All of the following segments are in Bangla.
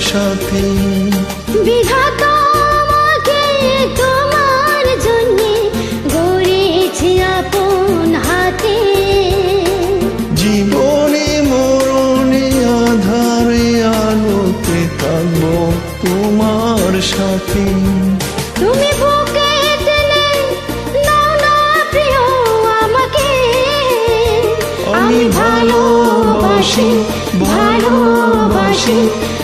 সাথে। বিধাতা আমাকে তোমার জন্যে গড়েছে আপন হাতে। জীবনে মরণে আধারে আলোতে থাকব তোমার সাথে। তুমি বুকে আমি ভালোবাসি। ভালোবাসি।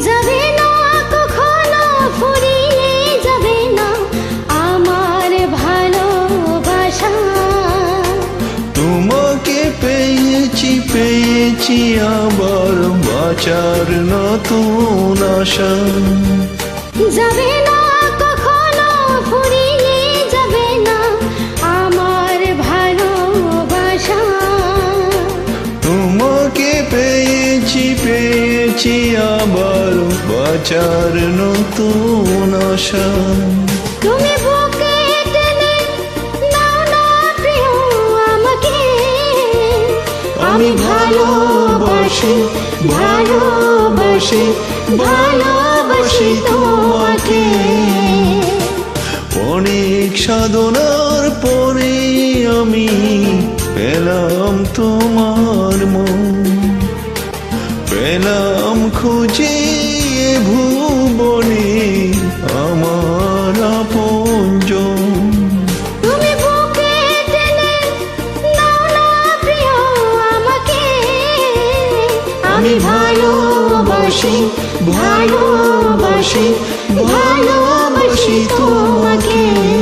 যাবে না কখনো ফুরিয়ে যাবে না আমার ভালোবাসা। তোমাকে পেয়েছি পেয়েছি আবার বাঁচার নতুন আশা। যাবে না কখনো ফুরিয়ে যাবে না আমার ভালোবাসা। তোমাকে পেয়েছি পেয়েছি আবার বাঁচার নতুন আশা। তুমি বুকে টেনে নাও না প্রিয় আমাকে। আমি ভালোবাসি ভালোবাসি ভালোবাসি তোমাকে। অনেক সাধনার পরে আমি পেলাম তোমার মন। পেলাম আমি ভালোবাসি ভালোবাসি ভালোবাসি তোমাকে।